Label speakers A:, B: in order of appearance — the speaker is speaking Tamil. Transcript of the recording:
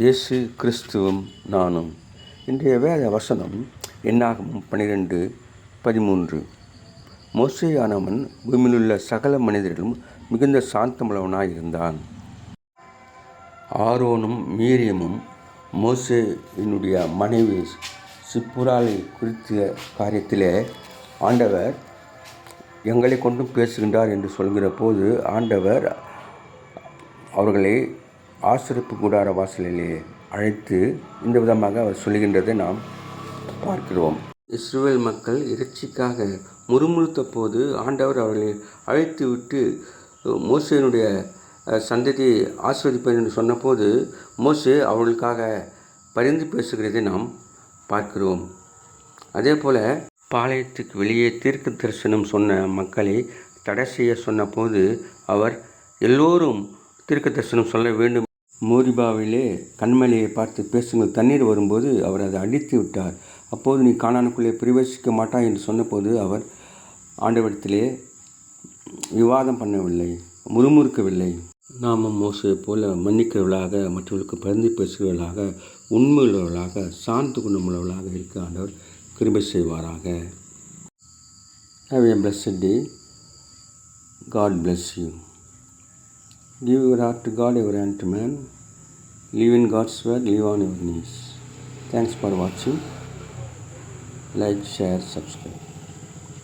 A: இயேசு கிறிஸ்துவும் நானும். இன்றைய வேத வசனம் என்னாகும் பன்னிரெண்டு பதிமூன்று. மோசையானவன் பூமியிலுள்ள சகல மனிதர்களும் மிகுந்த சாந்தமுள்ளவனாயிருந்தான் ஆரோனும் மீரியமும் மோசேயினுடைய மனைவி சிப்புராலை குறித்த காரியத்திலே ஆண்டவர் எங்களை கொண்டும் பேசுகின்றார் என்று சொல்கிற போது ஆண்டவர் அவர்களை ஆசிரிப்பு கூடார வாசலிலே அழைத்து இந்த விதமாக அவர் சொல்கின்றதை நாம் பார்க்கிறோம். இஸ்ரேல் மக்கள் இறைச்சிக்காக முறுமுறுத்த போது ஆண்டவர் அவர்களை அழைத்து விட்டு மோசையினுடைய சந்ததியை ஆஸ்வதிப்பேன் என்று சொன்னபோது மோசே அவர்களுக்காக பரிந்து பேசுகிறதை நாம் பார்க்கிறோம். அதே போல் பாளையத்துக்கு வெளியே தீர்க்க தரிசனம் சொன்ன மக்களை தடை செய்ய சொன்னபோது அவர் எல்லோரும் தீர்க்க தரிசனம் சொல்ல வேண்டும் மோரிபாவிலே கண்மலையை பார்த்து பேசுங்கள். தண்ணீர் வரும்போது அவர் அதை அடித்து விட்டார். அப்போது நீ காணானுக்குள்ளே பிரவேசிக்க மாட்டாய் என்று சொன்னபோது அவர் ஆண்டவரிடத்திலே விவாதம் பண்ணவில்லை முறுமுறுக்கவில்லை. நாமும் மோசையை போல மன்னிக்கிறவர்களாக மற்றவர்களுக்கு பரிந்து பேசுகிறவர்களாக உண்மையுள்ளவர்களாக சாந்து குணமுள்ளவர்களாக இருக்க ஆண்டவர் கிருபை செய்வாராக. Have a blessed day God bless you Give your heart to God, your hand to man. Live in God's word, live on your knees. Thanks for watching. Like, share, subscribe.